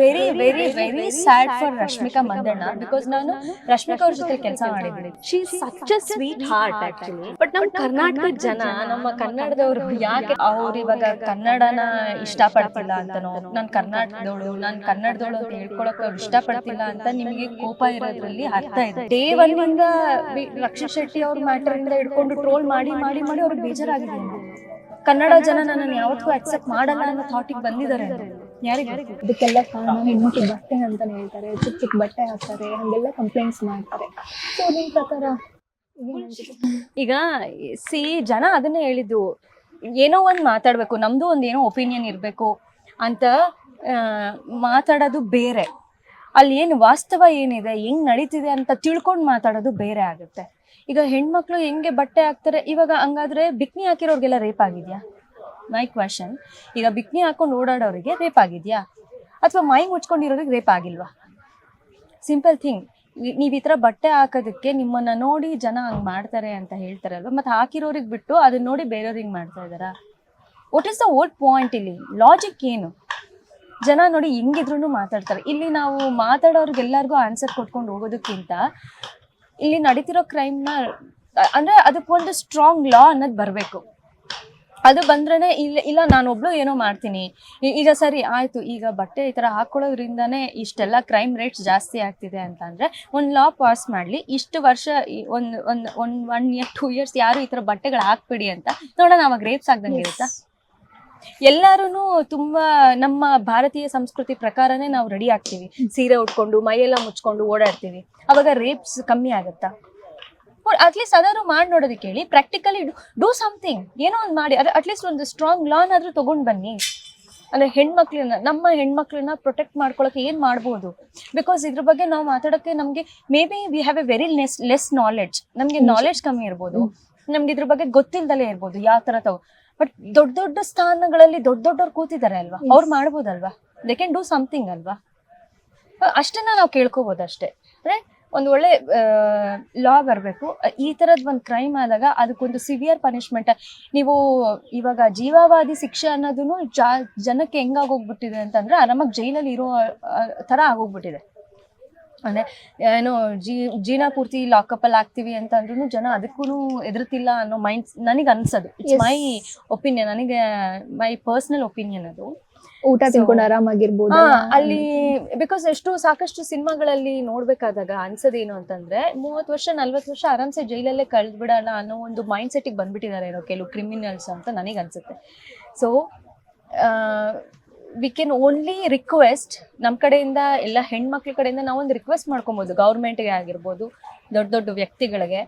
Very very very sad for Rashmika Mandanna because ನಾನು ರಶ್ಮಿಕಾ ಅವ್ರ ಜೊತೆ ಕೆಲಸ ಮಾಡಿದ್ದೀನಿ. She such a sweetheart actually but ನಮ್ಮ ಕರ್ನಾಟಕದ ಜನ ನಮ್ಮ ಕನ್ನಡದವರು ಯಾಕೆ ಅವ್ರು ಇವಾಗ ಕನ್ನಡನ ಇಷ್ಟಪಡ್ತಿಲ್ಲ ಅಂತನೋ ನಾನು ಕರ್ನಾಟಕದವಳು ನಾನು ಕನ್ನಡದವಳು ಅಂತ ಹೇಳ್ಕೊಳಕ್ ಅವ್ರು ಇಷ್ಟಪಡ್ತಿಲ್ಲ ಅಂತ ನಿಮಗೆ ಕೋಪ ಇರೋದ್ರಲ್ಲಿ ಅರ್ಥ ಇದೆ. ಡೇ ಒನ್ನಿಂದ ರಕ್ಷಿತ್ ಶೆಟ್ಟಿ ಅವ್ರ ಮ್ಯಾಟರ್ ಇಂದ ಹಿಡ್ಕೊಂಡು ಟ್ರೋಲ್ ಮಾಡಿ ಮಾಡಿ ಮಾಡಿ ಅವ್ರಿಗೆ ಬೇಜಾರಾಗಿದೆ ಕನ್ನಡ ಜನ ನನ್ನನ್ನು ಯಾವತ್ತೂ ಅಕ್ಸೆಪ್ಟ್ ಮಾಡಲ್ಲ ಅನ್ನೋ ಥಾಟಿಗೆ ಬಂದಿದ್ದಾರೆ. ಯಾರಿಗೆ ಇದಕ್ಕೆಲ್ಲ ಅದಕ್ಕೆಲ್ಲ ಕಾರಣ ಹೆಣ್ಮಕ್ಳು ಬಟ್ಟೆ ಅಂತಾನೆ ಹೇಳ್ತಾರೆ. ಚಿಕ್ಕ ಚಿಕ್ಕ ಬಟ್ಟೆ ಹಾಕ್ತಾರೆ ಹಂಗೆಲ್ಲ ಕಂಪ್ಲೇಂಟ್ಸ್ ಮಾಡ್ತಾರೆ. ಸೊ ನಿಮ್ ಪ್ರಕಾರ ಈಗ ಸಿ ಜನ ಅದನ್ನೇ ಹೇಳಿದ್ದು. ಏನೋ ಒಂದು ಮಾತಾಡಬೇಕು ನಮ್ಮದು ಒಂದು ಏನೋ ಒಪಿನಿಯನ್ ಇರಬೇಕು ಅಂತ ಮಾತಾಡೋದು ಬೇರೆ. ಅಲ್ಲಿ ಏನು ವಾಸ್ತವ ಏನಿದೆ ಹೆಂಗ್ ನಡೀತಿದೆ ಅಂತ ತಿಳ್ಕೊಂಡು ಮಾತಾಡೋದು ಬೇರೆ ಆಗುತ್ತೆ. ಈಗ ಹೆಣ್ಮಕ್ಳು ಹೆಂಗೆ ಬಟ್ಟೆ ಹಾಕ್ತಾರೆ ಇವಾಗ ಹಂಗಾದ್ರೆ ಬಿಕ್ನಿ ಹಾಕಿರೋರ್ಗೆಲ್ಲ ರೇಪ್ ಆಗಿದ್ಯಾ? ಮೈ ಕ್ವಶನ್ ಈಗ ಬಿಕ್ನಿ ಹಾಕೊಂಡು ಓಡಾಡೋರಿಗೆ ರೇಪ್ ಆಗಿದೆಯಾ? ಅಥವಾ ಮೈ ಮುಚ್ಕೊಂಡಿರೋರಿಗೆ ರೇಪ್ ಆಗಿಲ್ವಾ? ಸಿಂಪಲ್ ಥಿಂಗ್ ನೀವು ಈ ಥರ ಬಟ್ಟೆ ಹಾಕೋದಕ್ಕೆ ನಿಮ್ಮನ್ನ ನೋಡಿ ಜನ ಹಂಗೆ ಮಾಡ್ತಾರೆ ಅಂತ ಹೇಳ್ತಾರಲ್ವ? ಮತ್ತೆ ಹಾಕಿರೋರಿಗೆ ಬಿಟ್ಟು ಅದನ್ನ ನೋಡಿ ಬೇರೆಯವ್ರಿಗೆ ಮಾಡ್ತಾ ಇದ್ದಾರಾ? What is the old point ಇಲ್ಲಿ? ಲಾಜಿಕ್ ಏನು? ಜನ ನೋಡಿ ಹೆಂಗಿದ್ರು ಮಾತಾಡ್ತಾರೆ. ಇಲ್ಲಿ ನಾವು ಮಾತಾಡೋರಿಗೆಲ್ಲರಿಗೂ ಆನ್ಸರ್ ಕೊಟ್ಕೊಂಡು ಹೋಗೋದಕ್ಕಿಂತ ಇಲ್ಲಿ ನಡೀತಿರೋ ಕ್ರೈಮ್ನ ಅಂದರೆ ಅದಕ್ಕೊಂದು ಸ್ಟ್ರಾಂಗ್ ಲಾ ಅನ್ನೋದು ಬರಬೇಕು. ಅದು ಬಂದ್ರೆ ಇಲ್ಲ ಇಲ್ಲ ನಾನೊಬ್ಳು ಏನೋ ಮಾಡ್ತೀನಿ. ಈಗ ಸರಿ ಆಯ್ತು ಈಗ ಬಟ್ಟೆ ಈ ತರ ಹಾಕೊಳ್ಳೋದ್ರಿಂದಾನೇ ಇಷ್ಟೆಲ್ಲ ಕ್ರೈಮ್ ರೇಟ್ಸ್ ಜಾಸ್ತಿ ಆಗ್ತಿದೆ ಅಂತ ಅಂದ್ರೆ ಒಂದು ಲಾ ಪಾಸ್ ಮಾಡ್ಲಿ ಇಷ್ಟು ವರ್ಷ ಒಂದ್ ಒಂದ್ ಒಂದ್ ಒನ್ ಇಯರ್ ಟೂ ಇಯರ್ಸ್ ಯಾರು ಈ ತರ ಬಟ್ಟೆಗಳು ಹಾಕ್ಬಿಡಿ ಅಂತ ನೋಡೋಣ ಅವಾಗ ರೇಪ್ಸ್ ಆಗ್ದಂಗೆ ಇರುತ್ತಾ? ಎಲ್ಲಾರು ತುಂಬಾ ನಮ್ಮ ಭಾರತೀಯ ಸಂಸ್ಕೃತಿ ಪ್ರಕಾರನೇ ನಾವು ರೆಡಿ ಆಗ್ತೀವಿ. ಸೀರೆ ಉಟ್ಕೊಂಡು ಮೈಯೆಲ್ಲ ಮುಚ್ಕೊಂಡು ಓಡಾಡ್ತೀವಿ. ಅವಾಗ ರೇಪ್ಸ್ ಕಮ್ಮಿ ಆಗುತ್ತಾ? ಅಟ್ಲೀಸ್ಟ್ ಅದಾದ್ರು ಮಾಡಿ ನೋಡೋದಕ್ಕೆ ಹೇಳಿ ಪ್ರಾಕ್ಟಿಕಲಿ ಡೂ ಸಮಥಿಂಗ್ ಏನೋ ಒಂದು ಮಾಡಿ ಅಟ್ಲೀಸ್ಟ್ ಒಂದು ಸ್ಟ್ರಾಂಗ್ ಲಾನ್ ಆದ್ರೂ ತಗೊಂಡ್ ಬನ್ನಿ. ಅಂದ್ರೆ ಹೆಣ್ಮಕ್ಳನ್ನ ನಮ್ಮ ಹೆಣ್ಮಕ್ಳನ್ನ ಪ್ರೊಟೆಕ್ಟ್ ಮಾಡ್ಕೊಳಕ್ಕೆ ಏನ್ ಮಾಡ್ಬೋದು? ಬಿಕಾಸ್ ಇದ್ರ ಬಗ್ಗೆ ನಾವು ಮಾತಾಡೋಕ್ಕೆ ನಮಗೆ may be we have a very less less knowledge ನಮಗೆ ನಾಲೆಡ್ಜ್ ಕಮ್ಮಿ ಇರ್ಬೋದು. ನಮ್ಗೆ ಇದ್ರ ಬಗ್ಗೆ ಗೊತ್ತಿಲ್ದಲೇ ಇರ್ಬೋದು ಯಾವ ತರ ತಗೋ. ಬಟ್ ದೊಡ್ಡ ದೊಡ್ಡ ಸ್ಥಾನಗಳಲ್ಲಿ ದೊಡ್ಡ ದೊಡ್ಡವ್ರು ಕೂತಿದ್ದಾರೆ ಅಲ್ವಾ? ಅವ್ರು ಮಾಡ್ಬೋದಲ್ವಾ? ದೇ ಕ್ಯಾನ್ ಡೂ ಸಮಥಿಂಗ್ ಅಲ್ವಾ? ಅಷ್ಟನ್ನ ನಾವು ಕೇಳ್ಕೋಬೋದು ಅಷ್ಟೇ ಅಂದ್ರೆ ಒಂದು ಒಳ್ಳೆ ಲಾ ಬರಬೇಕು. ಈ ಥರದ್ ಒಂದು ಕ್ರೈಮ್ ಆದಾಗ ಅದಕ್ಕೊಂದು ಸಿವಿಯರ್ ಪನಿಷ್ಮೆಂಟ್ ನೀವು ಇವಾಗ ಜೀವಾವಾದಿ ಶಿಕ್ಷೆ ಅನ್ನೋದನ್ನು ಜಾ ಜನಕ್ಕೆ ಹೆಂಗಾಗೋಗ್ಬಿಟ್ಟಿದೆ ಅಂತಂದ್ರೆ ಆರಾಮಾಗಿ ಜೈಲಲ್ಲಿ ಇರೋ ಥರ ಆಗೋಗ್ಬಿಟ್ಟಿದೆ. ಅಂದರೆ ಏನು ಜೀ ಜೀನ ಪೂರ್ತಿ ಲಾಕಪ್ಪಲ್ಲಿ ಆಗ್ತೀವಿ ಅಂತ ಅಂದ್ರೂ ಜನ ಅದಕ್ಕೂ ಎದುರುತ್ತಿಲ್ಲ ಅನ್ನೋ ಮೈಂಡ್ಸ್ ನನಗೆ ಅನ್ಸೋದು. ಇಟ್ಸ್ ಮೈ ಒಪಿನಿಯನ್ ನನಗೆ ಮೈ ಪರ್ಸ್ನಲ್ ಒಪಿನಿಯನ್ ಅದು. ಊಟ ತಿನ್ಕೊಂಡು ಆರಾಮಾಗಿರ್ಬೋದು ಅಲ್ಲಿ ಬಿಕಾಸ್ ಎಷ್ಟು ಸಾಕಷ್ಟು ಸಿನಿಮಾಗಳಲ್ಲಿ ನೋಡ್ಬೇಕಾದಾಗ ಅನ್ಸೋದೇನು ಅಂತಂದ್ರೆ ಮೂವತ್ ವರ್ಷ ನಲ್ವತ್ ವರ್ಷ ಆರಾಮ್ಸೆ ಜೈಲಲ್ಲೇ ಕಳ್ದ್ಬಿಡೋಣ ಅನ್ನೋ ಒಂದು ಮೈಂಡ್ ಸೆಟ್ಟಿಗೆ ಬಂದ್ಬಿಟ್ಟಿದ್ದಾರೆ ಏನೋ ಕೆಲವು ಕ್ರಿಮಿನಲ್ಸ್ ಅಂತ ನನಗೆ ಅನ್ಸುತ್ತೆ. So we can only request ನಮ್ಮ ಕಡೆಯಿಂದ ಎಲ್ಲ ಹೆಣ್ಮಕ್ಳ ಕಡೆಯಿಂದ ನಾವೊಂದು ರಿಕ್ವೆಸ್ಟ್ ಮಾಡ್ಕೊಬೋದು. ಗೌರ್ಮೆಂಟ್ಗೆ ಆಗಿರ್ಬೋದು ದೊಡ್ಡ ದೊಡ್ಡ ವ್ಯಕ್ತಿಗಳಿಗೆ.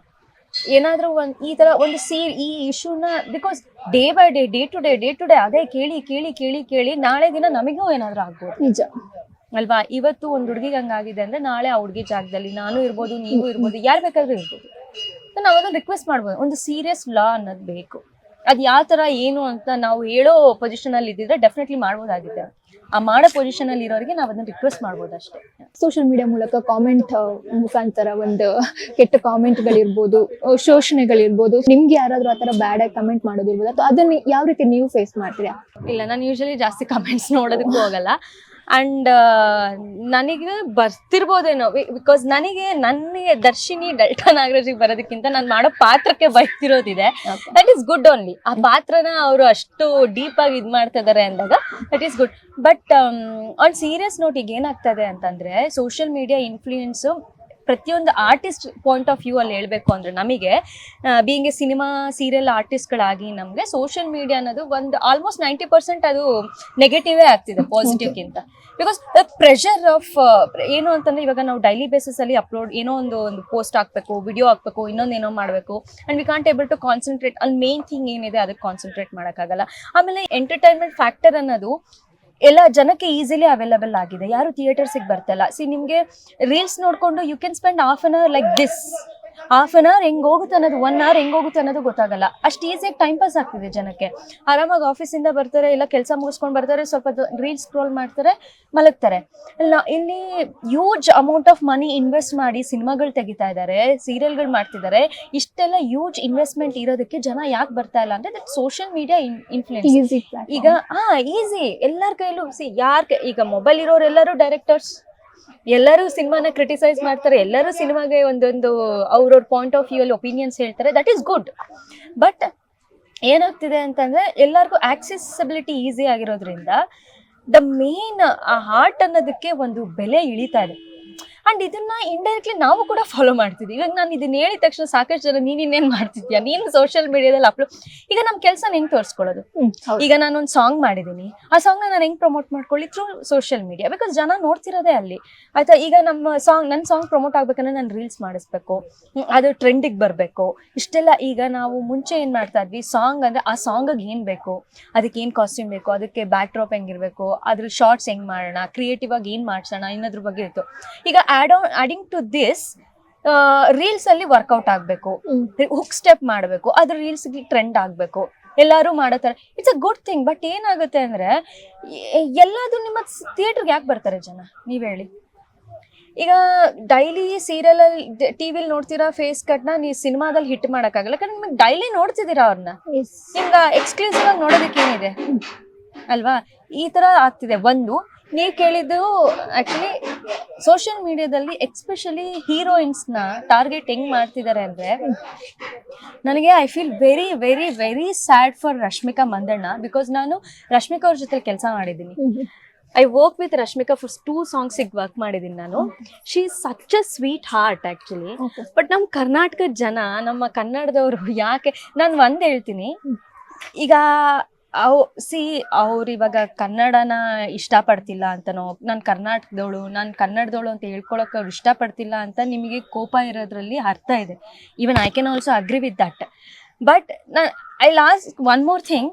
ಏನಾದರೂ ಒಂದ್ ಈ ತರ ಒಂದು ಸೀ ಈ ಇಶ್ಯೂನ because day by day day to day day to day ಅದೇ ಕೇಳಿ ಕೇಳಿ ಕೇಳಿ ಕೇಳಿ ನಾಳೆ ದಿನ ನಮಗೂ ಏನಾದರೂ ಆಗ್ಬೋದು. ನಿಜ. ಅಲ್ವಾ? ಇವತ್ತು ಒಂದು ಹುಡುಗಿಗೆ ಹಂಗಾಗಿದೆ ಅಂದ್ರೆ ನಾಳೆ ಆ ಹುಡುಗಿ ಜಾಗದಲ್ಲಿ ನಾನು ಇರ್ಬೋದು ನೀವು ಇರ್ಬೋದು ಯಾರು ಬೇಕಾದ್ರೂ ಇರ್ಬೋದು. ಸೊ ನಾವು ಅದನ್ನ ರಿಕ್ವೆಸ್ಟ್ ಮಾಡ್ಬೋದು ಒಂದು ಸೀರಿಯಸ್ ಲಾ ಅನ್ನೋದು ಬೇಕು. ಅದು ಯಾವ ತರ ಏನು ಅಂತ ನಾವು ಹೇಳೋ ಪೊಸಿಷನ್ ಅಲ್ಲಿ ಇದ್ದಿದ್ರೆ ಡೆಫಿನೆಟ್ಲಿ ಮಾಡ್ಬೋದಾಗಿದೆ ಆ ಮಾಡೋ ಪೊಸಿಷನ್ ಅಲ್ಲಿ ಇರೋರಿಗೆ ನಾವು ಅದನ್ನ ರಿಕ್ವೆಸ್ಟ್ ಮಾಡ್ಬೋದು ಅಷ್ಟೇ. ಸೋಷಿಯಲ್ ಮೀಡಿಯಾ ಮೂಲಕ ಕಾಮೆಂಟ್ ಮುಖಾಂತರ ಒಂದು ಕೆಟ್ಟ ಕಾಮೆಂಟ್ಗಳಿರ್ಬೋದು ಶೋಷಣೆಗಳಿರ್ಬೋದು. ನಿಮ್ಗೆ ಯಾರಾದ್ರೂ ಆತರ ಬ್ಯಾಡ್ ಆಗಿ ಕಮೆಂಟ್ ಮಾಡೋದಿರ್ಬೋದು? ಅಥವಾ ಅದನ್ನ ಯಾವ ರೀತಿ ನೀವು ಫೇಸ್ ಮಾಡ್ತೀರಾ? ಇಲ್ಲ ನಾನು ಯೂಶಲಿ ಜಾಸ್ತಿ ಕಮೆಂಟ್ಸ್ ನೋಡೋದಕ್ಕೂ ಹೋಗಲ್ಲ. ಅಂಡ್ ನನಗೆ ಬರ್ತಿರ್ಬೋದೇನೋ ಬಿಕಾಸ್ ನನಗೆ ನನಗೆ ದರ್ಶಿನಿ ಡೆಲ್ಟಾ ನಾಗರಾಜಿಗೆ ಬರೋದಕ್ಕಿಂತ ನಾನು ಮಾಡೋ ಪಾತ್ರಕ್ಕೆ ಬರ್ತಿರೋದಿದೆ. ದಟ್ ಈಸ್ ಗುಡ್ ಓನ್ಲಿ ಆ ಪಾತ್ರನ ಅವರು ಅಷ್ಟು ಡೀಪ್ ಆಗಿ ಇದು ಮಾಡ್ತಾ ಇದಾರೆ ಅಂದಾಗ that is good but on serious note ಈಗ ಏನಾಗ್ತದೆ ಅಂತಂದ್ರೆ ಸೋಷಿಯಲ್ ಮೀಡಿಯಾ ಇನ್ಫ್ಲೂಯೆನ್ಸ್ ಪ್ರತಿಯೊಂದು ಆರ್ಟಿಸ್ಟ್ ಪಾಯಿಂಟ್ ಆಫ್ ವ್ಯೂ ಅಲ್ಲಿ ಹೇಳಬೇಕು ಅಂದ್ರೆ ನಮಗೆ ಬೀಯಿಂಗ್ ಎ ಸಿನಿಮಾ ಸೀರಿಯಲ್ ಆರ್ಟಿಸ್ಟ್ಗಳಾಗಿ ನಮಗೆ ಸೋಷಿಯಲ್ ಮೀಡಿಯಾ ಅನ್ನೋದು ಒಂದು ಆಲ್ಮೋಸ್ಟ್ ನೈಂಟಿ ಪರ್ಸೆಂಟ್ ಅದು ನೆಗೆಟಿವೇ ಆಗ್ತಿದೆ ಪಾಸಿಟಿವ್ಗಿಂತ ಬಿಕಾಸ್ ಪ್ರೆಷರ್ ಆಫ್ ಏನು ಅಂತಂದ್ರೆ ಇವಾಗ ನಾವು ಡೈಲಿ ಬೇಸಿಸ್ ಅಲ್ಲಿ ಅಪ್ಲೋಡ್ ಏನೋ ಒಂದು ಒಂದು ಪೋಸ್ಟ್ ಹಾಕ್ಬೇಕು ವಿಡಿಯೋ ಹಾಕ್ಬೇಕು ಇನ್ನೊಂದು ಏನೋ ಮಾಡಬೇಕು and we can't able to concentrate ಅಲ್ಲಿ ಮೇನ್ ಥಿಂಗ್ ಏನಿದೆ ಅದಕ್ಕೆ ಕಾನ್ಸಂಟ್ರೇಟ್ ಮಾಡೋಕ್ಕಾಗಲ್ಲ. ಆಮೇಲೆ ಎಂಟರ್ಟೈನ್ಮೆಂಟ್ ಫ್ಯಾಕ್ಟರ್ ಅನ್ನೋದು ಎಲ್ಲ ಜನಕ್ಕೆ ಈಸಿಲಿ ಅವೈಲಬಲ್ ಆಗಿದೆ. ಯಾರು ಥಿಯೇಟರ್ಸಿಗೆ ಬರ್ತಲ್ಲ. ಸಿ ನಿಮಗೆ ರೀಲ್ಸ್ ನೋಡಿಕೊಂಡು you can spend half an hour like this half an hour ಹೆಂಗ್ ಹೋಗುತ್ತೆ ಅನ್ನೋದು ಒನ್ ಅವರ್ ಹೆಂಗ್ ಹೋಗುತ್ತೆ ಅನ್ನೋದು ಗೊತ್ತಾಗಲ್ಲ. ಅಷ್ಟು ಈಸಿಯಾಗಿ ಟೈಮ್ ಪಾಸ್ ಆಗ್ತಿದೆ ಜನಕ್ಕೆ. ಆರಾಮಾಗಿ ಆಫೀಸಿಂದ ಬರ್ತಾರೆ ಇಲ್ಲ ಕೆಲಸ ಮುಗಿಸ್ಕೊಂಡು ಬರ್ತಾರೆ ಸ್ವಲ್ಪ ರೀಲ್ ಸ್ಕ್ರೋಲ್ ಮಾಡ್ತಾರೆ ಮಲಗ್ತಾರೆ. ಇಲ್ಲ ಇಲ್ಲಿ huge amount of money invest ಮಾಡಿ ಸಿನಿಮಾಗಳು ತೆಗಿತಾ ಇದ್ದಾರೆ ಸೀರಿಯಲ್ಗಳು ಮಾಡ್ತಿದ್ದಾರೆ ಇಷ್ಟೆಲ್ಲ ಹ್ಯೂಜ್ ಇನ್ವೆಸ್ಟ್ಮೆಂಟ್ ಇರೋದಕ್ಕೆ ಜನ ಯಾಕೆ ಬರ್ತಾ ಇಲ್ಲ ಅಂದ್ರೆ ದಟ್ ಸೋಷಿಯಲ್ ಮೀಡಿಯಾ ಇನ್ಫ್ಲೂಯೆನ್ಸ್ ಈಗ ಹಾ ಈಸಿ ಎಲ್ಲರ ಕೈಲೂ ಸಿ ಯಾರ್ ಈಗ ಮೊಬೈಲ್ ಇರೋರೆಲ್ಲರೂ ಡೈರೆಕ್ಟರ್ಸ್ ಎಲ್ಲರೂ ಸಿನಿಮಾನ ಕ್ರಿಟಿಸೈಸ್ ಮಾಡ್ತಾರೆ, ಎಲ್ಲರೂ ಸಿನಿಮಾಗೆ ಒಂದೊಂದು ಅವ್ರವ್ರ ಪಾಯಿಂಟ್ ಆಫ್ ವ್ಯೂ ಅಲ್ಲಿ ಒಪಿನಿಯನ್ಸ್ ಹೇಳ್ತಾರೆ ದಟ್ ಈಸ್ ಗುಡ್ ಬಟ್ ಏನಾಗ್ತಿದೆ ಅಂತಂದ್ರೆ ಎಲ್ಲರಿಗೂ ಆಕ್ಸೆಸಿಬಿಲಿಟಿ ಈಸಿ ಆಗಿರೋದ್ರಿಂದ ದ ಮೇನ್ ಆ ಹಾರ್ಟ್ ಅನ್ನೋದಕ್ಕೆ ಒಂದು ಬೆಲೆ ಇಳಿತಾ ಇದೆ. ಅಂಡ್ ಇದನ್ನ ಇಂಡೈರೆಕ್ಟ್ಲಿ ನಾವು ಕೂಡ ಫಾಲೋ ಮಾಡ್ತಿದ್ವಿ. ಇವಾಗ ನಾನು ಇದನ್ನ ಹೇಳಿದ ತಕ್ಷಣ ಸಾಕಷ್ಟು ಜನ ನೀನ್ ಇನ್ನೇನ್ ಮಾಡ್ತಿದ್ಯಾ? ನೀನು ಸೋಷಿಯಲ್ ಮೀಡಿಯಾದಲ್ಲಿ ಅಪ್ಲೋಡ್ ಈಗ ನಮ್ಮ ಕೆಲಸ ಹೆಂಗ್ ತೋರಿಸ್ಕೊಳ್ಳೋದು. ಈಗ ನಾನು ಒಂದು ಸಾಂಗ್ ಮಾಡಿದೀನಿ. ಆ ಸಾಂಗ್ನ ನಾನು ಹೆಂಗ್ ಪ್ರಮೋಟ್ ಮಾಡ್ಕೊಳ್ಳಿ? ಥ್ರೂ ಸೋಷಿಯಲ್ ಮೀಡಿಯಾ ಬಿಕಾಸ್ ಜನ ನೋಡ್ತಿರೋದೇ ಅಲ್ಲಿ. ಆಯ್ತಾ? ಈಗ ನಮ್ಮ ಸಾಂಗ್ ನನ್ನ ಸಾಂಗ್ ಪ್ರಮೋಟ್ ಆಗ್ಬೇಕಂದ್ರೆ ನಾನು ರೀಲ್ಸ್ ಮಾಡಿಸ್ಬೇಕು. ಅದು ಟ್ರೆಂಡಿಗೆ ಬರಬೇಕು. ಇಷ್ಟೆಲ್ಲ ಈಗ ನಾವು ಮುಂಚೆ ಏನು ಮಾಡ್ತಾ ಇದ್ವಿ? ಸಾಂಗ್ ಅಂದರೆ ಆ ಸಾಂಗಿಗೆ ಏನು ಬೇಕು? ಅದಕ್ಕೆ ಏನು ಕಾಸ್ಟ್ಯೂಮ್ ಬೇಕು? ಅದಕ್ಕೆ ಬ್ಯಾಕ್ ಡ್ರಾಪ್ ಹೆಂಗಿರಬೇಕು ಅದ್ರ ಶಾರ್ಟ್ಸ್ ಹೆಂಗೆ ಮಾಡೋಣ? ಕ್ರಿಯೇಟಿವ್ ಆಗಿ ಏನು ಮಾಡ್ಸೋಣ? ಇನ್ನೋದ್ರ ಬಗ್ಗೆ ಇತ್ತು. ಈಗ on adding to this reels ಅಲ್ಲಿ ವರ್ಕೌಟ್ ಆಗಬೇಕು. ಹುಕ್ ಸ್ಟೆಪ್ ಮಾಡಬೇಕು. ಅದ್ರ ರೀಲ್ಸ್ ಟ್ರೆಂಡ್ ಆಗಬೇಕು. ಎಲ್ಲರೂ ಮಾಡೋ ಥರ it's a good thing but ಏನಾಗುತ್ತೆ ಅಂದ್ರೆ ಎಲ್ಲಾದ್ರು ಎಲ್ಲದು ನಿಮ್ಮ ಥಿಯೇಟರ್ಗೆ ಯಾಕೆ ಬರ್ತಾರೆ ಜನ? ನೀವ್ ಹೇಳಿ. ಈಗ ಡೈಲಿ ಸೀರಿಯಲ್ ಅಲ್ಲಿ ಟಿವಿಲಿ ನೋಡ್ತೀರಾ ಫೇಸ್ ಕಟ್ನ ನೀವು ಸಿನಿಮಾದಲ್ಲಿ ಹಿಟ್ ಮಾಡೋಕ್ಕಾಗಲ್ಲ. ಯಾಕಂದ್ರೆ ನಿಮಗೆ ಡೈಲಿ ನೋಡ್ತಿದ್ದೀರಾ ಅವ್ರನ್ನ ಹಿಂಗ ನಿಮ್ಗೆ ಎಕ್ಸ್ಕ್ಲೂಸಿವ್ ಆಗಿ ನೋಡೋದಕ್ಕೆ ಏನಿದೆ? ಅಲ್ವಾ? ಈ ತರ ಆಗ್ತಿದೆ. ಒಂದು ನೀವು ಕೇಳಿದ್ದು ಆಕ್ಚುಲಿ ಸೋಷಿಯಲ್ ಮೀಡಿಯಾದಲ್ಲಿ ಎಕ್ಸ್ಪೆಷಲಿ ಹೀರೋಯಿನ್ಸ್ನ ಟಾರ್ಗೆಟ್ ಹೆಂಗ್ ಮಾಡ್ತಿದ್ದಾರೆ ಅಂದ್ರೆ ನನಗೆ I feel very very very sad for Rashmika Mandanna because ನಾನು ರಶ್ಮಿಕಾ ಅವ್ರ ಜೊತೆ ಕೆಲಸ ಮಾಡಿದ್ದೀನಿ. I work with Rashmika for two ಸಾಂಗ್ಸಿಗೆ work ಮಾಡಿದ್ದೀನಿ ನಾನು. She is such a sweetheart actually but ನಮ್ಮ ಕರ್ನಾಟಕದ ಜನ ನಮ್ಮ ಕನ್ನಡದವರು ಯಾಕೆ ನಾನು ಒಂದು ಹೇಳ್ತೀನಿ. ಈಗ ಅವ್ ಸಿ ಅವ್ರು ಇವಾಗ ಕನ್ನಡನ ಇಷ್ಟಪಡ್ತಿಲ್ಲ ಅಂತನೋ, ನಾನು ಕರ್ನಾಟಕದವಳು, ನಾನು ಕನ್ನಡದವಳು ಅಂತ ಹೇಳ್ಕೊಳಕ್ಕೆ ಅವ್ರು ಇಷ್ಟಪಡ್ತಿಲ್ಲ ಅಂತ ನಿಮಗೆ ಕೋಪ ಇರೋದ್ರಲ್ಲಿ ಅರ್ಥ ಇದೆ. Even I can also agree with that but ನಾ I last one more thing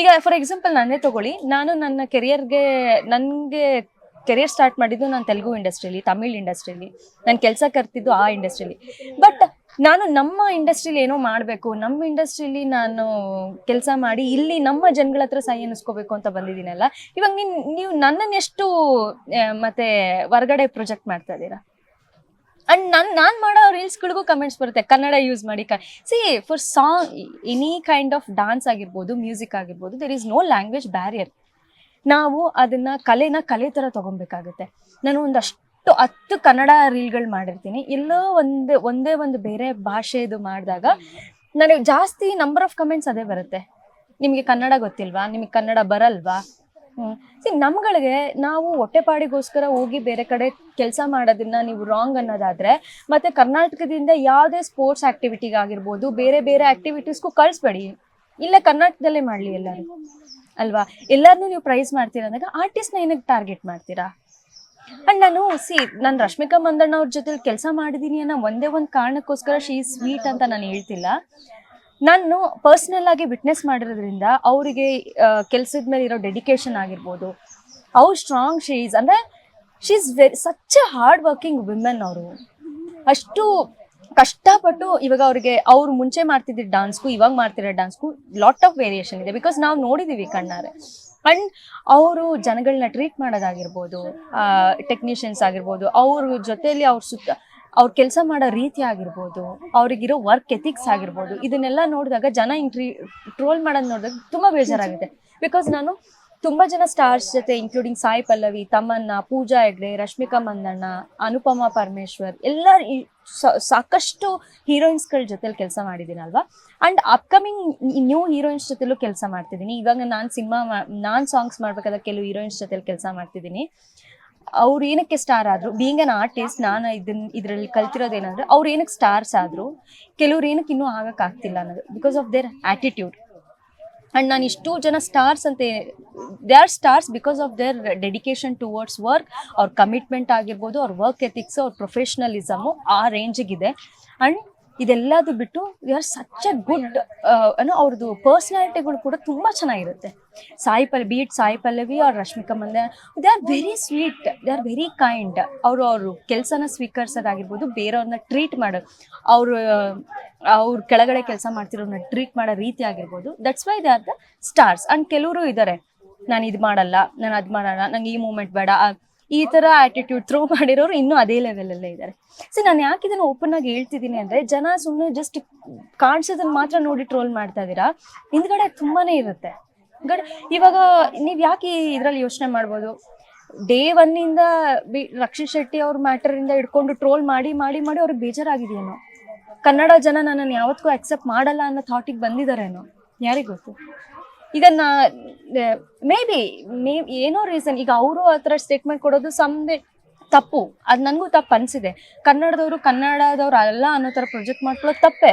ಈಗ ಫಾರ್ ಎಕ್ಸಾಂಪಲ್ ನನ್ನೇ ತಗೊಳ್ಳಿ, ನಾನು ನನ್ನ ಕೆರಿಯರ್ಗೆ ನನಗೆ ಕೆರಿಯರ್ ಸ್ಟಾರ್ಟ್ ಮಾಡಿದ್ದು ನಾನು ತೆಲುಗು ಇಂಡಸ್ಟ್ರಿಲಿ ತಮಿಳ್ ಇಂಡಸ್ಟ್ರಿಲಿ ನಾನು ಕೆಲಸ ಕರ್ತಿದ್ದು ಆ ಇಂಡಸ್ಟ್ರಿಲಿ ಬಟ್ ನಾನು ನಮ್ಮ ಇಂಡಸ್ಟ್ರಿಲಿ ಏನೋ ಮಾಡಬೇಕು, ನಮ್ಮ ಇಂಡಸ್ಟ್ರಿಲಿ ನಾನು ಕೆಲಸ ಮಾಡಿ ಇಲ್ಲಿ ನಮ್ಮ ಜನಗಳ ಹತ್ರ ಸೈ ಅನ್ನಿಸ್ಕೋಬೇಕು ಅಂತ ಬಂದಿದ್ದೀನಲ್ಲ, ಇವಾಗ ನೀನ್, ನೀವು ನನ್ನನ್ನು ಎಷ್ಟು ಮತ್ತೆ ಹೊರಗಡೆ ಪ್ರೊಜೆಕ್ಟ್ ಮಾಡ್ತಾ ಇದ್ದೀರಾ? ಅಂಡ್ ನಾನು ನಾನು ಮಾಡೋ ರೀಲ್ಸ್ಗಳಿಗೂ ಕಮೆಂಟ್ಸ್ ಬರುತ್ತೆ, ಕನ್ನಡ ಯೂಸ್ ಮಾಡಿ ಕ see for song any kind of dance ಆಗಿರ್ಬೋದು ಮ್ಯೂಸಿಕ್ ಆಗಿರ್ಬೋದು there is no language barrier ನಾವು ಅದನ್ನು ಕಲೆನ ಕಲೆ ಥರ ತಗೊಬೇಕಾಗುತ್ತೆ. ನಾನು ಒಂದಷ್ಟು ಹತ್ತು ಕನ್ನಡ ರೀಲ್ಗಳು ಮಾಡಿರ್ತೀನಿ. ಎಲ್ಲೋ ಒಂದು, ಒಂದೇ ಒಂದು ಬೇರೆ ಭಾಷೆದು ಮಾಡಿದಾಗ ನನಗೆ ಜಾಸ್ತಿ ನಂಬರ್ ಆಫ್ ಕಮೆಂಟ್ಸ್ ಅದೇ ಬರುತ್ತೆ. ನಿಮಗೆ ಕನ್ನಡ ಗೊತ್ತಿಲ್ವಾ? ನಿಮಗೆ ಕನ್ನಡ ಬರಲ್ವಾ? ಸಿ ನಮ್ಗಳಿಗೆ ನಾವು ಹೊಟ್ಟೆಪಾಡಿಗೋಸ್ಕರ ಹೋಗಿ ಬೇರೆ ಕಡೆ ಕೆಲಸ ಮಾಡೋದನ್ನ ನೀವು ರಾಂಗ್ ಅನ್ನೋದಾದ್ರೆ ಮತ್ತೆ ಕರ್ನಾಟಕದಿಂದ ಯಾವುದೇ ಸ್ಪೋರ್ಟ್ಸ್ ಆಕ್ಟಿವಿಟಿಗಾಗಿರ್ಬೋದು ಬೇರೆ ಬೇರೆ ಆಕ್ಟಿವಿಟೀಸ್ಗೂ ಕಳಿಸ್ಬೇಡಿ. ಇಲ್ಲೇ ಕರ್ನಾಟಕದಲ್ಲೇ ಮಾಡಲಿ ಎಲ್ಲರೂ. ಅಲ್ವಾ? ಎಲ್ಲರನ್ನೂ ನೀವು ಪ್ರೈಸ್ ಮಾಡ್ತೀರಾ ಅಂದಾಗ ಆರ್ಟಿಸ್ಟ್ನ ಏನಕ್ಕೆ ಟಾರ್ಗೆಟ್ ಮಾಡ್ತೀರಾ? ಅಂಡ್ ನಾನು ಸಿ ನಾನು ರಶ್ಮಿಕಾ ಮಂದಣ್ಣ ಅವ್ರ ಜೊತೆ ಕೆಲಸ ಮಾಡಿದೀನಿ ಅನ್ನೋ ಒಂದೇ ಒಂದು ಕಾರಣಕ್ಕೋಸ್ಕರ ಶೀ ಸ್ವೀಟ್ ಅಂತ ನಾನು ಹೇಳ್ತಿಲ್ಲ. ನಾನು ಪರ್ಸ್ನಲ್ ಆಗಿ ವಿಟ್ನೆಸ್ ಮಾಡಿರೋದ್ರಿಂದ ಅವರಿಗೆ ಕೆಲಸದ ಮೇಲೆ ಇರೋ ಡೆಡಿಕೇಶನ್ ಆಗಿರ್ಬೋದು. ಅವ್ರು ಸ್ಟ್ರಾಂಗ್ ಶೀಸ್ ಅಂದರೆ she is very such hard working women ಅವರು. ಅಷ್ಟು ಕಷ್ಟಪಟ್ಟು ಇವಾಗ ಅವ್ರಿಗೆ, ಅವ್ರು ಮುಂಚೆ ಮಾಡ್ತಿದ್ದ ಡಾನ್ಸ್ಗೂ ಇವಾಗ ಮಾಡ್ತಿರೋ ಡಾನ್ಸ್ಗೂ ಲಾಟ್ ಆಫ್ ವೇರಿಯೇಷನ್ ಇದೆ. ಬಿಕಾಸ್ ನಾವು ನೋಡಿದೀವಿ ಕಣ್ಣಾರೆ. ಅಂಡ್ ಅವರು ಜನಗಳನ್ನ ಟ್ರೀಟ್ ಮಾಡೋದಾಗಿರ್ಬೋದು ಟೆಕ್ನಿಷಿಯನ್ಸ್ ಆಗಿರ್ಬೋದು, ಅವ್ರ ಜೊತೆಯಲ್ಲಿ ಅವ್ರ ಸುತ್ತ, ಅವ್ರ ಕೆಲಸ ಮಾಡೋ ರೀತಿ ಆಗಿರ್ಬೋದು, ಅವ್ರಿಗಿರೋ ವರ್ಕ್ ಎಥಿಕ್ಸ್ ಆಗಿರ್ಬೋದು, ಇದನ್ನೆಲ್ಲ ನೋಡಿದಾಗ ಜನ ಹಿಂಗೆ ಟ್ರೀ ಟ್ರೋಲ್ ಮಾಡೋದು ನೋಡಿದಾಗ ತುಂಬ ಬೇಜಾರಾಗುತ್ತೆ. ಬಿಕಾಸ್ ನಾನು ತುಂಬ ಜನ ಸ್ಟಾರ್ಸ್ ಜೊತೆ ಇನ್ಕ್ಲೂಡಿಂಗ್ ಸಾಯಿ ಪಲ್ಲವಿ, ತಮ್ಮನ್ನ, ಪೂಜಾ ಹೆಗ್ಡೆ, ರಶ್ಮಿಕಾ ಮಂದಣ್ಣ, ಅನುಪಮಾ ಪರಮೇಶ್ವರ್ ಎಲ್ಲ ಸಾಕಷ್ಟು ಹೀರೋಯಿನ್ಸ್ ಹೀರೋಯಿನ್ಸ್ಗಳ ಜೊತೆಲಿ ಕೆಲಸ ಮಾಡಿದ್ದೀನಲ್ವಾ? ಅಂಡ್ ಅಪ್ಕಮಿಂಗ್ ನ್ಯೂ ಹೀರೋಯಿನ್ಸ್ ಜೊತೆಲೂ ಕೆಲಸ ಮಾಡ್ತಿದ್ದೀನಿ. ಇವಾಗ ನಾನು ಸಿನಿಮಾ ನಾನು ಸಾಂಗ್ಸ್ ಮಾಡ್ಬೇಕಾದ್ರೆ ಕೆಲವು ಹೀರೋಯಿನ್ಸ್ ಜೊತೆಲಿ ಕೆಲಸ ಮಾಡ್ತಿದ್ದೀನಿ. ಅವ್ರು ಏನಕ್ಕೆ ಸ್ಟಾರ್ ಆದ್ರು ಬೀಂಗ್ ಅನ್ ಆರ್ಟಿಸ್ಟ್ ನಾನು ಇದನ್ನ ಇದರಲ್ಲಿ ಕಲ್ತಿರೋದೇನಂದ್ರೆ ಅವ್ರು ಏನಕ್ಕೆ ಸ್ಟಾರ್ಸ್ ಆದ್ರು, ಕೆಲವ್ರು ಏನಕ್ಕೆ ಇನ್ನೂ ಆಗಕ್ಕಾಗ್ತಿಲ್ಲ ಅನ್ನೋದು because of their attitude and ನಾನು ಇಷ್ಟು ಜನ ಸ್ಟಾರ್ಸ್ ಅಂತ they are stars because of their dedication towards work ಅವ್ರ ಕಮಿಟ್ಮೆಂಟ್ ಆಗಿರ್ಬೋದು, ಅವ್ರ ವರ್ಕ್ ಎಥಿಕ್ಸ್ ಅವ್ರ ಪ್ರೊಫೆಷ್ನಲಿಸಮು ಆ ರೇಂಜಿಗಿದೆ ಅಂಡ್ ಇದೆಲ್ಲದು ಬಿಟ್ಟು they are such a good ಏನೋ ಅವ್ರದ್ದು ಪರ್ಸ್ನಾಲಿಟಿಗಳು ಕೂಡ ತುಂಬ ಚೆನ್ನಾಗಿರುತ್ತೆ. ಸಾಯಿ ಪಲ್ಲವಿ ಇಟ್ ಸಾಯಿ ಪಲ್ಲವಿ ಅವ್ರ ರಶ್ಮಿಕಾ ಮಂದೆ they are very sweet they are very kind ಅವರು ಅವರು ಕೆಲಸನ ಸ್ವೀಕರಿಸೋದಾಗಿರ್ಬೋದು, ಬೇರೆಯವ್ರನ್ನ ಟ್ರೀಟ್ ಮಾಡೋದು ಅವರು, ಅವ್ರ ಕೆಳಗಡೆ ಕೆಲಸ ಮಾಡ್ತಿರೋನ್ನ ಟ್ರೀಟ್ ಮಾಡೋ ರೀತಿ ಆಗಿರ್ಬೋದು. That's why they are the stars and ಕೆಲವರು ಇದ್ದಾರೆ ನಾನು ಇದು ಮಾಡಲ್ಲ, ನಾನು ಅದು ಮಾಡಲ್ಲ, ನಂಗೆ ಈ ಮೂಮೆಂಟ್ ಬೇಡ. ಈ ತರ ಆಟಿಟ್ಯೂಡ್ ಥ್ರೋ ಮಾಡಿರೋರು ಇನ್ನೂ ಅದೇ ಲೆವೆಲಲ್ಲೇ ಇದ್ದಾರೆ ಸೊ ನಾನು ಯಾಕೆ ಇದನ್ನು ಓಪನ್ ಆಗಿ ಹೇಳ್ತಿದ್ದೀನಿ ಅಂದ್ರೆ, ಜನ ಸುಮ್ಮನೆ ಜಸ್ಟ್ ಕಾಣಿಸೋದನ್ನ ಮಾತ್ರ ನೋಡಿ ಟ್ರೋಲ್ ಮಾಡ್ತಾ ಇದ್ದೀರಾ? ಹಿಂದ್ಗಡೆ ತುಂಬಾನೇ ಇರುತ್ತೆ. ಗಡ್, ಇವಾಗ ನೀವ್ ಯಾಕೆ ಇದ್ರಲ್ಲಿ ಯೋಚನೆ ಮಾಡ್ಬೋದು? ಡೇ ಒನ್ನಿಂದ ಬಿ ರಕ್ಷಿತ್ ಶೆಟ್ಟಿ ಅವ್ರ ಮ್ಯಾಟರಿಂದ ಹಿಡ್ಕೊಂಡು ಟ್ರೋಲ್ ಮಾಡಿ ಮಾಡಿ ಮಾಡಿ ಅವ್ರಿಗೆ ಬೇಜಾರಾಗಿದೆಯೇನೋ? ಕನ್ನಡ ಜನ ನನ್ನನ್ನು ಯಾವತ್ತೂ ಅಕ್ಸೆಪ್ಟ್ ಮಾಡಲ್ಲ ಅನ್ನೋ ಥಾಟಿಗೆ ಬಂದಿದ್ದಾರೇನೋ ಯಾರಿಗೆ ಗೊತ್ತು? ಈಗ ನಾ ಮೇ ಬಿ ಮೇ ಏನೋ ರೀಸನ್ ಈಗ ಅವರು ಆ ಥರ ಸ್ಟೇಟ್ಮೆಂಟ್ ಕೊಡೋದು ಸಮ್ದೆ ತಪ್ಪು. ಅದು ನನಗೂ ತಪ್ಪು ಅನಿಸಿದೆ. ಕನ್ನಡದವರು ಕನ್ನಡದವ್ರು ಅಲ್ಲ ಅನ್ನೋ ಥರ ಪ್ರೊಜೆಕ್ಟ್ ಮಾಡ್ಕೊಳ್ಳೋದು ತಪ್ಪೆ.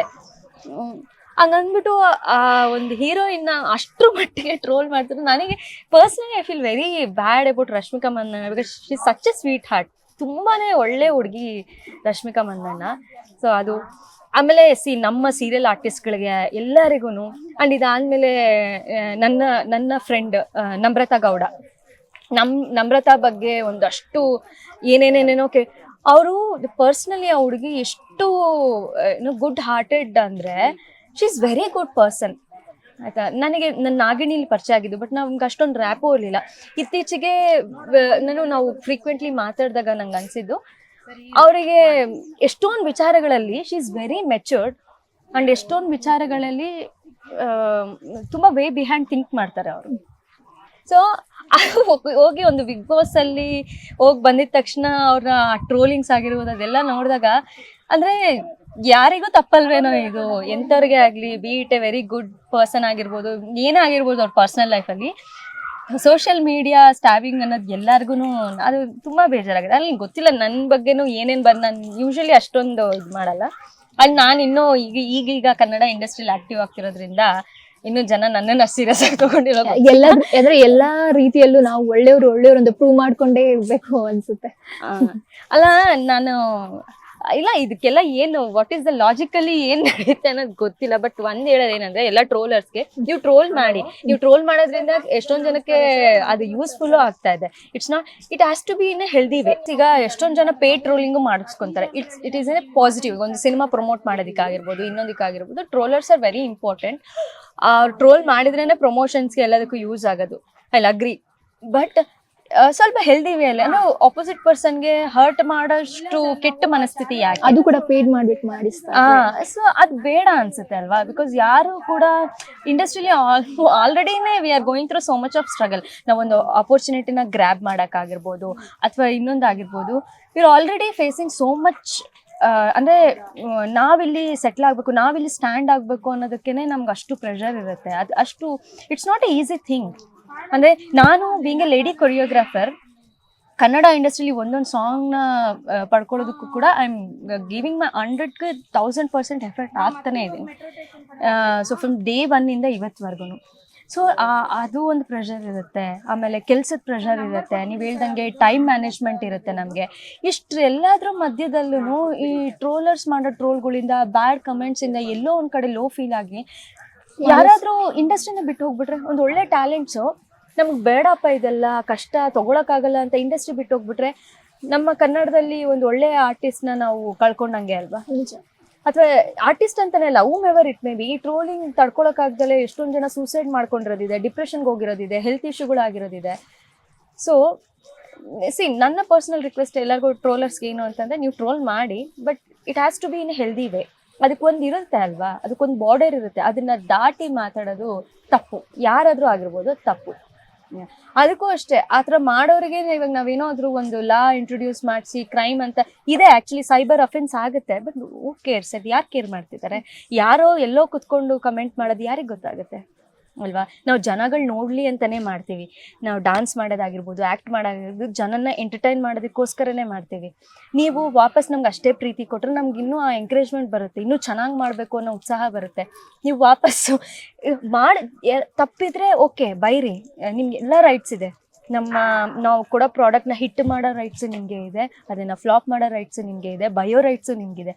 ಹಂಗಂದ್ಬಿಟ್ಟು ಆ ಒಂದು ಹೀರೋಯಿನ್ನ ಅಷ್ಟ್ರ ಮಟ್ಟಿಗೆ ಟ್ರೋಲ್ ಮಾಡ್ತಾರೆ ನನಗೆ personally I feel very bad about Rashmika Mandanna because she such a sweetheart ತುಂಬಾ ಒಳ್ಳೆ ಹುಡುಗಿ ರಶ್ಮಿಕಾ ಮಂದಣ್ಣ ಸೊ ಅದು ಆಮೇಲೆ ಸಿ ನಮ್ಮ ಸೀರಿಯಲ್ ಆರ್ಟಿಸ್ಟ್ಗಳಿಗೆ ಎಲ್ಲರಿಗೂ ಆ್ಯಂಡ್ ಇದಾದಮೇಲೆ ನನ್ನ ನನ್ನ ಫ್ರೆಂಡ್ ನಮ್ರತಾ ಗೌಡ. ನಮ್, ನಮ್ರತಾ ಬಗ್ಗೆ ಒಂದಷ್ಟು ಏನೇನೇನೇನೋ ಕೆ, ಅವರು ಪರ್ಸ್ನಲಿ ಆ ಹುಡುಗಿ ಎಷ್ಟು ಗುಡ್ ಹಾರ್ಟೆಡ್ ಅಂದರೆ she is very good person ಆಯ್ತಾ? ನನಗೆ ನನ್ನ ನಾಗಿಣಿಲಿ ಪರಿಚಯ ಆಗಿದ್ದು ಬಟ್ ನಮ್ಗೆ ಅಷ್ಟೊಂದು ರ್ಯಾಪೋ ಇರಲಿಲ್ಲ. ಇತ್ತೀಚೆಗೆ ನಾನು ನಾವು ಫ್ರೀಕ್ವೆಂಟ್ಲಿ ಮಾತಾಡಿದಾಗ ನಂಗೆ ಅನಿಸಿದ್ದು ಅವರಿಗೆ ಎಷ್ಟೊಂದು ವಿಚಾರಗಳಲ್ಲಿ she is very matured and ಎಷ್ಟೊಂದು ವಿಚಾರಗಳಲ್ಲಿ ತುಂಬಾ ವೇ ಬಿಹ್ಯಾಂಡ್ ಥಿಂಕ್ ಮಾಡ್ತಾರೆ ಅವರು. ಸೊ ಹೋಗಿ ಒಂದು ಬಿಗ್ ಬಾಸ್ ಅಲ್ಲಿ ಹೋಗಿ ಬಂದಿದ ತಕ್ಷಣ ಅವ್ರ ಟ್ರೋಲಿಂಗ್ಸ್ ಆಗಿರ್ಬೋದು ಅದೆಲ್ಲ ನೋಡಿದಾಗ ಅಂದ್ರೆ ಯಾರಿಗೂ ತಪ್ಪಲ್ವೇನೋ ಇದು ಎಂಥವ್ರಿಗೆ ಆಗಲಿ be it a very good person ಆಗಿರ್ಬೋದು ಏನೇ ಆಗಿರ್ಬೋದು ಅವ್ರ ಪರ್ಸನಲ್ ಲೈಫಲ್ಲಿ ಸೋಷಿಯಲ್ ಮೀಡಿಯಾ ಸ್ಟಾವಿಂಗ್ ಅನ್ನೋದು ಎಲ್ಲರಿಗೂ ಅದು ತುಂಬ ಬೇಜಾರಾಗಿದೆ ಅಲ್ಲಿ ಗೊತ್ತಿಲ್ಲ ನನ್ನ ಬಗ್ಗೆನೂ ಏನೇನು ಬಂದು ನಾನು ಯೂಶಲಿ ಅಷ್ಟೊಂದು ಇದು ಮಾಡಲ್ಲ. ಅಲ್ಲಿ ನಾನು ಇನ್ನೂ ಈಗ ಈಗೀಗ ಕನ್ನಡ ಇಂಡಸ್ಟ್ರಿಯಲ್ಲಿ ಆಕ್ಟಿವ್ ಆಗ್ತಿರೋದ್ರಿಂದ ಇನ್ನು ಜನ ನನ್ನನ್ನ ಸೀರಿಯಸ್ ಆಗಿ ತಗೊಂಡಿರೋ ಎಲ್ಲ ಅಂದ್ರೆ ಎಲ್ಲಾ ರೀತಿಯಲ್ಲೂ ನಾವು ಒಳ್ಳೆಯವರು ಒಳ್ಳೆಯವರು ಅಂತ ಪ್ರೂವ್ ಮಾಡ್ಕೊಂಡೇ ಇರ್ಬೇಕು ಅನ್ಸುತ್ತೆ. ಅಲ್ಲ ನಾನು ಇಲ್ಲ, ಇದಕ್ಕೆಲ್ಲ ಏನು ವಾಟ್ ಈಸ್ ದ ಲಾಜಿಕಲಿ ಏನ್ ನಡೆಯುತ್ತೆ ಅನ್ನೋದು ಗೊತ್ತಿಲ್ಲ ಬಟ್ ಒಂದ್ ಹೇಳೋದು ಏನಂದ್ರೆ ಎಲ್ಲ ಟ್ರೋಲರ್ಸ್ಗೆ ನೀವು ಟ್ರೋಲ್ ಮಾಡಿ, ನೀವು ಟ್ರೋಲ್ ಮಾಡೋದ್ರಿಂದ ಎಷ್ಟೊಂದ್ ಜನಕ್ಕೆ ಅದು ಯೂಸ್ಫುಲ್ ಆಗ್ತಾ ಇದೆ. It's not it has to be in healthy way ಈಗ ಎಷ್ಟೊಂದ್ ಜನ ಪೇ trolling ಮಾಡಿಸ್ಕೊಂತಾರೆ. It's it is a positive ಒಂದು ಸಿನಿಮಾ ಪ್ರಮೋಟ್ ಮಾಡೋದಕ್ಕಾಗಿರ್ಬೋದು, ಇನ್ನೊಂದಕ್ಕಾಗಿರ್ಬೋದು trollers are very important troll ಮಾಡಿದ್ರೇನೆ ಪ್ರಮೋಷನ್ಸ್ಗೆ ಎಲ್ಲದಕ್ಕೂ ಯೂಸ್ ಆಗೋದು. ಐ ಅಗ್ರಿ ಬಟ್ ಸ್ವಲ್ಪ ಹೆಲ್ದಿ ವೇಲೆ ಅಂದ್ರೆ ಆಪೋಸಿಟ್ ಪರ್ಸನ್ಗೆ ಹರ್ಟ್ ಮಾಡೋಷ್ಟು ಕೆಟ್ಟ ಮನಸ್ಥಿತಿ ಯಾಕೆ? ಅದು ಕೂಡ ಪೇಡ್ ಮಾಡ್ಬಿಟ್ಟು ಮಾಡಿಸ್ತಾರೆ. ಸೊ ಅದು ಬೇಡ ಅನ್ಸುತ್ತೆ ಅಲ್ವಾ? ಬಿಕಾಸ್ ಯಾರು ಕೂಡ ಇಂಡಸ್ಟ್ರಿಲಿ ಆಲ್ರೆಡಿನೇ we are going through so much of struggle ನಾವೊಂದು ಅಪರ್ಚುನಿಟಿನ ಗ್ರ್ಯಾಬ್ ಆಗಿರ್ಬೋದು ಅಥವಾ ಇನ್ನೊಂದಾಗಿರ್ಬೋದು we are already facing so much ಅಂದ್ರೆ ನಾವಿಲ್ಲಿ ಸೆಟ್ಲ್ ಆಗಬೇಕು ನಾವಿಲ್ಲಿ ಸ್ಟ್ಯಾಂಡ್ ಆಗಬೇಕು ಅನ್ನೋದಕ್ಕೇ ನಮ್ಗೆ ಅಷ್ಟು ಪ್ರೆಷರ್ ಇರುತ್ತೆ. ಅದು ಅಷ್ಟು it's not a easy thing ಅಂದರೆ ನಾನು being a lady choreographer Kannada ಇಂಡಸ್ಟ್ರಿಲಿ ಒಂದೊಂದು ಸಾಂಗ್ನ ಪಡ್ಕೊಳ್ಳೋದಕ್ಕೂ ಕೂಡ ಐ ಆಮ್ ಗಿವಿಂಗ್ ಮೈ ಹಂಡ್ರೆಡ್ಗೆ ತೌಸಂಡ್ ಪರ್ಸೆಂಟ್ ಎಫರ್ಟ್ ಆಗ್ತಾನೆ ಇದ್ದೀನಿ ಸೊ ಫ್ರಮ್ ಡೇ ಒನ್ನಿಂದ ಇವತ್ತುವರೆಗೂ ಸೊ ಅದು ಒಂದು ಪ್ರೆಷರ್ ಇರುತ್ತೆ. ಆಮೇಲೆ ಕೆಲಸದ ಪ್ರೆಷರ್ ಇರುತ್ತೆ. ನೀವು ಹೇಳ್ದಂಗೆ ಟೈಮ್ ಮ್ಯಾನೇಜ್ಮೆಂಟ್ ಇರುತ್ತೆ ನಮಗೆ. ಇಷ್ಟು ಎಲ್ಲದ್ರ ಮಧ್ಯದಲ್ಲೂ ಈ ಟ್ರೋಲರ್ಸ್ ಮಾಡೋ ಟ್ರೋಲ್ಗಳಿಂದ ಬ್ಯಾಡ್ ಕಮೆಂಟ್ಸಿಂದ ಎಲ್ಲೋ ಒಂದು ಕಡೆ ಲೋ ಫೀಲ್ ಆಗಿ, ಯಾರಾದರೂ ಇಂಡಸ್ಟ್ರಿನ ಬಿಟ್ಟು ಹೋಗ್ಬಿಟ್ರೆ, ಒಂದು ಒಳ್ಳೆ ಟ್ಯಾಲೆಂಟ್ಸು ನಮ್ಗೆ ಬೇಡಪ್ಪ ಇದೆಲ್ಲ ಕಷ್ಟ ತಗೊಳಕ್ಕಾಗಲ್ಲ ಅಂತ ಇಂಡಸ್ಟ್ರಿ ಬಿಟ್ಟು ಹೋಗ್ಬಿಟ್ರೆ ನಮ್ಮ ಕನ್ನಡದಲ್ಲಿ ಒಂದು ಒಳ್ಳೆ ಆರ್ಟಿಸ್ಟ್ನ ನಾವು ಕಳ್ಕೊಂಡಂಗೆ ಅಲ್ವಾ? ನಿಜ. ಅಥವಾ ಆರ್ಟಿಸ್ಟ್ ಅಂತಾನೆ ಅಲ್ಲ ಹೂಮ್ ಎವರ್ ಇಟ್ ಮೇ ಬಿ ಈ ಟ್ರೋಲಿಂಗ್ ತಡ್ಕೊಳಕ್ಕಾಗ್ದಲೇ ಎಷ್ಟೊಂದು ಜನ ಸೂಸೈಡ್ ಮಾಡ್ಕೊಂಡಿರೋದಿದೆ ಡಿಪ್ರೆಷನ್ಗೆ ಹೋಗಿರೋದಿದೆ ಹೆಲ್ತ್ ಇಶ್ಯೂಗಳಾಗಿರೋದಿದೆ ಸೊ ಸಿ ನನ್ನ ಪರ್ಸನಲ್ ರಿಕ್ವೆಸ್ಟ್ ಎಲ್ಲರಿಗೂ ಟ್ರೋಲರ್ಸ್ಗೆ ಏನು ಅಂತಂದರೆ ನೀವು ಟ್ರೋಲ್ ಮಾಡಿ but it has to be in healthy way ಅದಕ್ಕೊಂದು ಇರುತ್ತೆ ಅಲ್ವಾ? ಅದಕ್ಕೊಂದು ಬಾರ್ಡರ್ ಇರುತ್ತೆ. ಅದನ್ನ ದಾಟಿ ಮಾತಾಡೋದು ತಪ್ಪು. ಯಾರಾದರೂ ಆಗಿರ್ಬೋದು ತಪ್ಪು. ಅದಕ್ಕೂ ಅಷ್ಟೇ, ಆ ಥರ ಮಾಡೋರಿಗೆ ಇವಾಗ ನಾವೇನಾದ್ರೂ ಒಂದು ಲಾ ಇಂಟ್ರೊಡ್ಯೂಸ್ ಮಾಡಿಸಿ ಕ್ರೈಮ್ ಅಂತ, ಇದೆ ಆ್ಯಕ್ಚುಲಿ ಸೈಬರ್ ಅಫೆನ್ಸ್ ಆಗುತ್ತೆ ಬಟ್ ಕೇರ್ಸ್ ಅದು ಯಾರು ಕೇರ್ ಮಾಡ್ತಿದ್ದಾರೆ ಯಾರೋ ಎಲ್ಲೋ ಕುತ್ಕೊಂಡು ಕಮೆಂಟ್ ಮಾಡೋದು ಯಾರಿಗೆ ಗೊತ್ತಾಗುತ್ತೆ? ಅಲ್ವಾ? ನಾವು ಜನಗಳು ನೋಡಲಿ ಅಂತಲೇ ಮಾಡ್ತೀವಿ. ನಾವು ಡಾನ್ಸ್ ಮಾಡೋದಾಗಿರ್ಬೋದು ಆ್ಯಕ್ಟ್ ಮಾಡೋದಾಗಿರ್ಬೋದು ಜನನ ಎಂಟರ್ಟೈನ್ ಮಾಡೋದಕ್ಕೋಸ್ಕರನೇ ಮಾಡ್ತೀವಿ. ನೀವು ವಾಪಸ್ ನಮ್ಗೆ ಅಷ್ಟೇ ಪ್ರೀತಿ ಕೊಟ್ಟರೆ ನಮ್ಗೆ ಇನ್ನೂ ಆ ಎಂಕರೇಜ್ಮೆಂಟ್ ಬರುತ್ತೆ, ಇನ್ನೂ ಚೆನ್ನಾಗಿ ಮಾಡಬೇಕು ಅನ್ನೋ ಉತ್ಸಾಹ ಬರುತ್ತೆ. ನೀವು ವಾಪಸ್ಸು ಮಾಡಿ ತಪ್ಪಿದ್ರೆ ಓಕೆ ಬೈರಿ. ನಿಮ್ಗೆ ಎಲ್ಲ ರೈಟ್ಸ್ ಇದೆ. ನಮ್ಮ, ನಾವು ಕೊಡೋ ಪ್ರಾಡಕ್ಟ್ನ ಹಿಟ್ ಮಾಡೋ ರೈಟ್ಸು ನಿಮಗೆ ಇದೆ, ಅದನ್ನು ಫ್ಲಾಪ್ ಮಾಡೋ ರೈಟ್ಸು ನಿಮಗೆ ಇದೆ, ಬಯೋ ರೈಟ್ಸು ನಿಮಗಿದೆ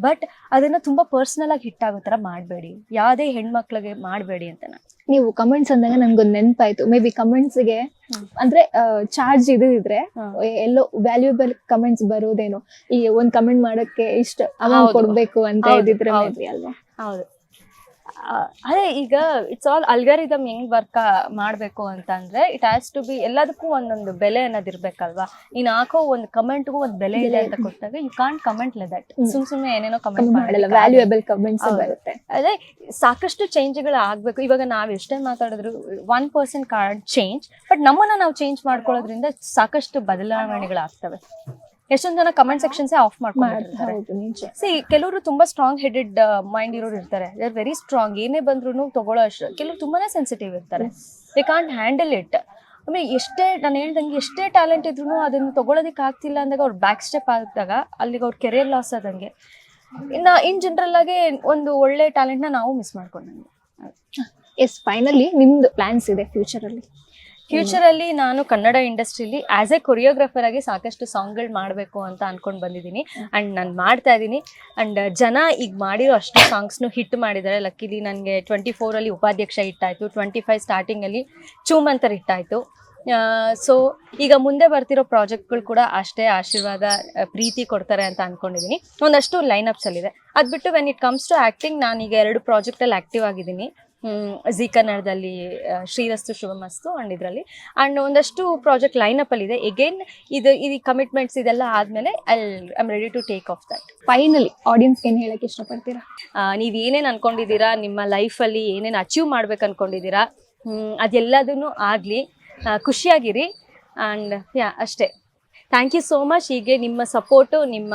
ಬಟ್ ಅದನ್ನ ತುಂಬಾ ಪರ್ಸನಲ್ ಆಗಿ ಹಿಟ್ ಆಗೋ ತರ ಮಾಡಬೇಡಿ. ಯಾವುದೇ ಹೆಣ್ಮಕ್ಳಿಗೆ ಮಾಡಬೇಡಿ ಅಂತ ನಾನು ನೀವು ಕಮೆಂಟ್ಸ್ ಅಂದಾಗ ನನ್ಗೊಂದು ನೆನಪಾಯ್ತು. ಮೇ ಬಿ ಕಮೆಂಟ್ಸ್ಗೆ ಗೆ ಅಂದ್ರೆ ಚಾರ್ಜ್ ಇದು ಇದ್ರೆ. ಎಲ್ಲೋ ವ್ಯಾಲ್ಯೂಬಲ್ ಕಮೆಂಟ್ಸ್ ಬರೋದೇನೋ. ಈ ಒಂದ್ ಕಮೆಂಟ್ ಮಾಡಕ್ಕೆ ಇಷ್ಟ ಅಮೌಂಟ್ ಕೊಡ್ಬೇಕು ಅಂತ ಇದ್ದಿದ್ರೆ ಅಲ್ವಾ? ಹೌದು. ಅದೇ ಈಗ ಇಟ್ಸ್ ಆಲ್ ಅಲ್ಗಾರಿದಮ್ ಹೆಂಗ್ ವರ್ಕ್ ಮಾಡಬೇಕು ಅಂತ ಅಂದ್ರೆ ಇಟ್ ಹ್ಯಾಸ್ ಟು ಬಿ ಎಲ್ಲದಕ್ಕೂ ಒಂದೊಂದು ಬೆಲೆ ಅನ್ನೋದು ಇರ್ಬೇಕಲ್ವಾ? ನೀನ್ ಹಾಕೋ ಒಂದು ಕಮೆಂಟ್ಗೂ ಒಂದು ಬೆಲೆ ಇದೆ ಅಂತ ಕೊಟ್ಟಾಗ ಯು ಕಾಂಟ್ ಕಮೆಂಟ್ ಲೆ ದಟ್ ಸುಮ್ ಸುಮ್ನೆ ಏನೇನೋ ಕಮೆಂಟ್ ಮಾಡಲ್ಲ ಮಾಡಲ್ಲ ವ್ಯಾಲ್ಯೂಯಬಲ್ ಕಮೆಂಟ್ಸ್ ಬರುತ್ತೆ. ಅದೇ ಸಾಕಷ್ಟು ಚೇಂಜ್ಗಳು ಆಗ್ಬೇಕು. ಇವಾಗ ನಾವ್ ಎಷ್ಟೇ ಮಾತಾಡಿದ್ರು one percent card change but ನಮ್ಮನ್ನ ನಾವು ಚೇಂಜ್ ಮಾಡ್ಕೊಳ್ಳೋದ್ರಿಂದ ಸಾಕಷ್ಟು ಬದಲಾವಣೆಗಳಾಗ್ತವೆ. ಎಷ್ಟೊಂದ್ ಜನ ಕಮೆಂಟ್ ಸೆಕ್ಷನ್ಸ್ ಆಫ್ ಮಾಡ್- ಮಾಡ್ಕೊಂಡಿರ್ತಾರೆ. ಸಿ ಕೆಲವರು ತುಂಬಾ ಸ್ಟ್ರಾಂಗ್ ಹೆಡೆಡ್ ಮೈಂಡ್ ಇರೋರು ಇರ್ತಾರೆ. ದೇ ಆರ್ ವೆರಿ ಸ್ಟ್ರಾಂಗ್ ಏನೇ ಬಂದ್ರು ತಗೊಳ್ಳೋ ಅಷ್ಟು ಕೆಲವರು ತುಂಬಾನೇ ಸೆನ್ಸಿಟಿವ್ ಇರ್ತಾರೆ. ದೇ ಕಾಂಟ್ ಹ್ಯಾಂಡಲ್ ಇಟ್ ಆಮೇಲೆ ಎಷ್ಟೇ ನಾನು ಹೇಳ್ದಂಗೆ ಎಷ್ಟೇ ಟ್ಯಾಲೆಂಟ್ ಇದ್ರು ಅದನ್ನ ತಗೊಳ್ಳೋದಕ್ಕೆ ಆಗ್ತಿಲ್ಲ ಅಂದಾಗ ಅವ್ರು ಬ್ಯಾಕ್ ಸ್ಟೆಪ್ ಆದಾಗ ಅಲ್ಲಿಗೆ ಅವ್ರ ಕೆರಿಯರ್ ಲಾಸ್ ಆದಂಗೆ. ಇನ್ನ ಇನ್ ಜನರಲ್ ಆಗಿ ಒಂದು ಒಳ್ಳೆ ಟ್ಯಾಲೆಂಟ್ನ ನಾವು ಮಿಸ್ ಮಾಡ್ಕೊಂಡಂಗೆ ಎಸ್ ಫೈನಲಿ ನಿಮ್ದು ಪ್ಲಾನ್ಸ್ ಇದೆ ಫ್ಯೂಚರ್ ಅಲ್ಲಿ. ಫ್ಯೂಚರ್ ಅಲ್ಲಿ ನಾನು ಕನ್ನಡ ಇಂಡಸ್ಟ್ರಿಲಿ ಆಸ್ ಎ ಕೊರಿಯೋಗ್ರಾಫರ್ ಆಗಿ ಸಾಕಷ್ಟು ಸಾಂಗ್ಗಳು ಮಾಡಬೇಕು ಅಂತ ಅನ್ಕೊಂಡು ಬಂದಿದ್ದೀನಿ. ಅಂಡ್ ನಾನು ಮಾಡ್ತಾ ಇದ್ದೀನಿ. ಅಂಡ್ ಜನ ಈಗ ಮಾಡಿರೋ ಅಷ್ಟು ಸಾಂಗ್ಸ್ನು ಹಿಟ್ ಮಾಡಿದ್ದಾರೆ. ಲಕ್ಕಿಲಿ ನನಗೆ ಟ್ವೆಂಟಿ ಫೋರಲ್ಲಿ ಉಪಾಧ್ಯಕ್ಷ ಹಿಟ್ಟಾಯಿತು ಟ್ವೆಂಟಿ ಫೈವ್ ಸ್ಟಾರ್ಟಿಂಗಲ್ಲಿ ಚೂಮಂತರ್ ಹಿಟ್ಟಾಯಿತು ಸೊ ಈಗ ಮುಂದೆ ಬರ್ತಿರೋ ಪ್ರಾಜೆಕ್ಟ್ಗಳು ಕೂಡ ಅಷ್ಟೇ ಆಶೀರ್ವಾದ ಪ್ರೀತಿ ಕೊಡ್ತಾರೆ ಅಂತ ಅನ್ಕೊಂಡಿದ್ದೀನಿ ಒಂದಷ್ಟು ಲೈನ್ ಅಪ್ಸಲ್ಲಿದೆ ಅದು ಬಿಟ್ಟು when it comes to acting ನಾನೀಗ ಎರಡು ಪ್ರಾಜೆಕ್ಟಲ್ಲಿ ಆ್ಯಕ್ಟಿವ್ ಆಗಿದ್ದೀನಿ. ಜಿ ಕನ್ನಡದಲ್ಲಿ ಶ್ರೀರಸ್ತು ಶುಭಮಸ್ತು ಅಂಡ್ ಇದರಲ್ಲಿ. ಅಂಡ್ ಒಂದಷ್ಟು ಪ್ರಾಜೆಕ್ಟ್ ಲೈನಪ್ಪಲ್ಲಿ ಇದೆ. ಎಗೇನ್ ಇದು ಈ ಕಮಿಟ್ಮೆಂಟ್ಸ್ ಇದೆಲ್ಲ ಆದ್ಮೇಲೆ I am ready to take off that finally audience ಏನ್ ಹೇಳಕ್ಕೆ ಇಷ್ಟಪಡ್ತೀರಾ? ನೀವು ಏನೇನು ಅನ್ಕೊಂಡಿದ್ದೀರಾ? ನಿಮ್ಮ ಲೈಫಲ್ಲಿ ಏನೇನು ಅಚೀವ್ ಮಾಡ್ಬೇಕು ಅನ್ಕೊಂಡಿದ್ದೀರಾ? ಅದೆಲ್ಲದನ್ನು ಆಗಲಿ ಖುಷಿಯಾಗಿರಿ. ಅಂಡ್ ಯಾ ಅಷ್ಟೇ. ಥ್ಯಾಂಕ್ ಯು ಸೋ ಮಚ್ ಹೀಗೆ ನಿಮ್ಮ ಸಪೋರ್ಟು ನಿಮ್ಮ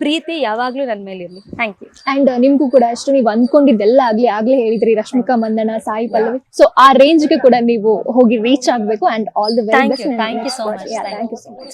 ಪ್ರೀತಿ ಯಾವಾಗಲೂ ನನ್ನ ಮೇಲೆ ಇರಲಿ. ಥ್ಯಾಂಕ್ ಯು ಅಂಡ್ ನಿಮ್ಗೂ ಕೂಡ ಅಷ್ಟು ನೀವು ಅಂದ್ಕೊಂಡಿದ್ದೆಲ್ಲ ಆಗ್ಲಿ ಆಗಲೇ ಹೇಳಿದ್ರಿ ರಶ್ಮಿಕಾ ಮಂದಣ್ಣ ಸಾಯಿ ಪಲ್ಲವಿ. ಸೊ ಆ ರೇಂಜ್ಗೆ ಕೂಡ ನೀವು ಹೋಗಿ ರೀಚ್ ಆಗಬೇಕು and all the very Thank best you so much thank you so much